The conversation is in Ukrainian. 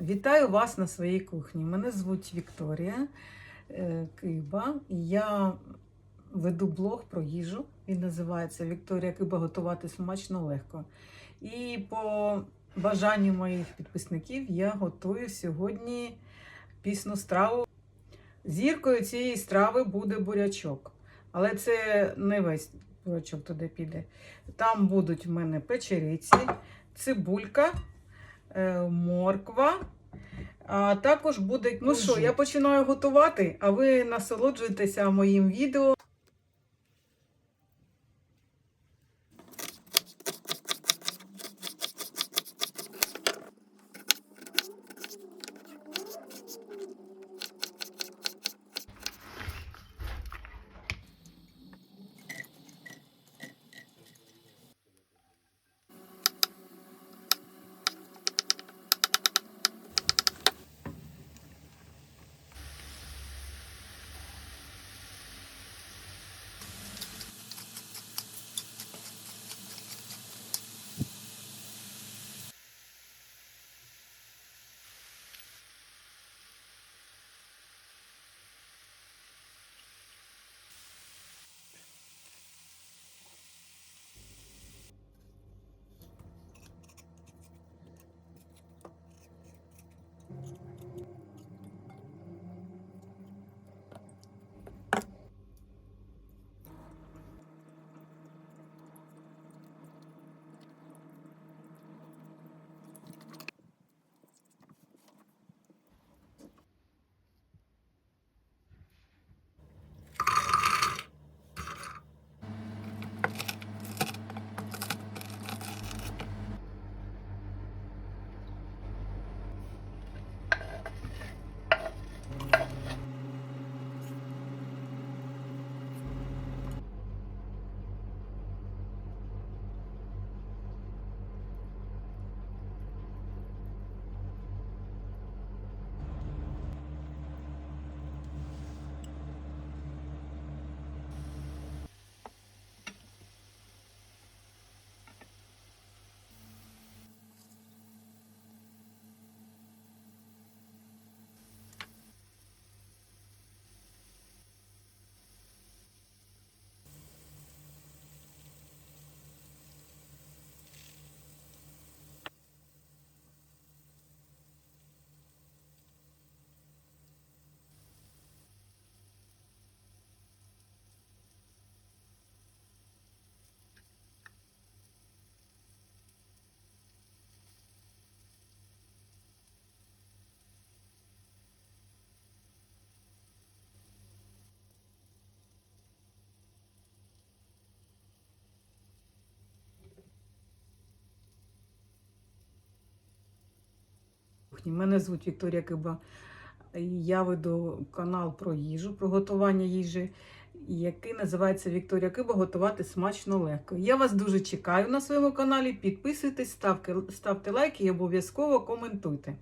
Вітаю вас на своїй кухні. Мене звуть Вікторія е, Киба. Я веду блог про їжу. Він називається Вікторія Киба готувати смачно легко. І по бажанню моїх підписників я готую сьогодні пісну страву. Зіркою цієї страви буде бурячок. Але це не весь бурячок туди піде. Там будуть в мене печериці, цибулька, морква. А також буде. Ну що, я починаю готувати, а ви насолоджуєтеся моїм відео. Кухні. Мене звуть Вікторія Киба. Я веду канал про їжу, про готування їжі, який називається Вікторія Киба Готувати смачно легко. Я вас дуже чекаю на своєму каналі. Підписуйтесь, ставте, ставте лайки і обов'язково коментуйте.